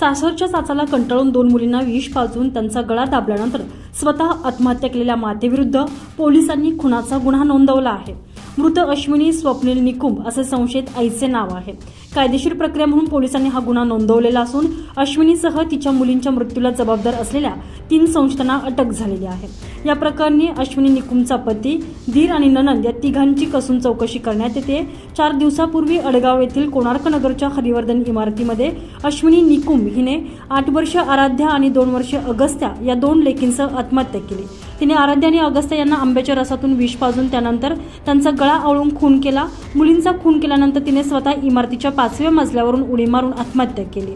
सासरच्या चाचाला कंटाळून दोन मुलींना विष पाजून त्यांचा गळा दाबल्यानंतर स्वतः आत्महत्या केलेल्या मातेविरुद्ध पोलिसांनी खुनाचा गुन्हा नोंदवला आहे. मृत अश्विनी स्वप्नील निकुंब असे संशयित आईचे नाव आहे. कायदेशीर प्रक्रिया म्हणून पोलिसांनी हा गुन्हा नोंदवलेला असून अश्विनीसह तिच्या मुलींच्या मृत्यूला जबाबदार असलेल्या तीन संस्थांना अटक झालेली आहे. या प्रकरणी अश्विनी निकुंबचा पती धीर आणि ननंद या तिघांची कसून चौकशी करण्यात येते. चार दिवसापूर्वी अडगाव येथील कोणार्क नगरच्या हरिवर्धन इमारतीमध्ये अश्विनी निकुंब हिने आठ वर्ष आराध्या आणि दोन वर्ष अगस्त्या या दोन लेकींसह आत्महत्या केली. तिने आराध्य आणि अगस्त्या यांना आंब्याच्या रसातून विष पाजून त्यानंतर त्यांचा गळा आवळून खून केला. मुलींचा खून केल्यानंतर तिने स्वतः इमारतीच्या पाचव्या मजल्यावरून उडी मारून आत्महत्या केली.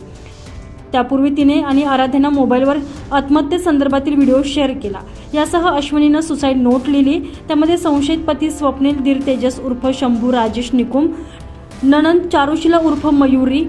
त्यापूर्वी तिने आणि आराध्यानं मोबाईलवर आत्महत्येसंदर्भातील व्हिडिओ शेअर केला. यासह अश्विनीनं सुसाईड नोट लिहिली. त्यामध्ये संशयित पती स्वप्नील धीर तेजस उर्फ शंभू राजेश निकुम ननंद चारुशिला उर्फ मयुरी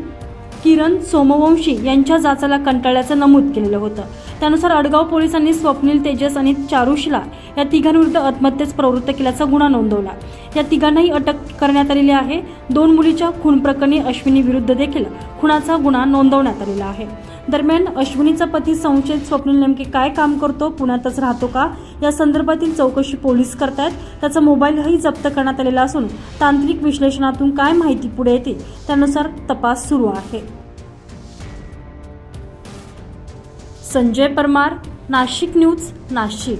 किरण सोमवंशी यांच्या जाचाला कंटाळल्याचं नमूद केलेलं होतं. त्यानुसार अडगाव पोलिसांनी स्वप्नील तेजस आणि चारुशिला या तिघांविरुद्ध आत्महत्येस प्रवृत्त केल्याचा गुन्हा नोंदवला. या तिघांनाही अटक करण्यात आलेली आहे. दोन मुलीच्या खून प्रकरणी अश्विनी विरुद्ध देखील खुनाचा गुन्हा नोंदवण्यात आलेला आहे. दरम्यान अश्विनीचा पती संशयित स्वप्नील नेमके काय काम करतो पुण्यातच राहतो का? या संदर्भातील चौकशी पोलीस करतायत. त्याचा मोबाईलही जप्त करण्यात आलेला असून तांत्रिक विश्लेषणातून काय माहिती पुढे येते त्यानुसार तपास सुरू आहे. संजय परमार नाशिक न्यूज नाशिक.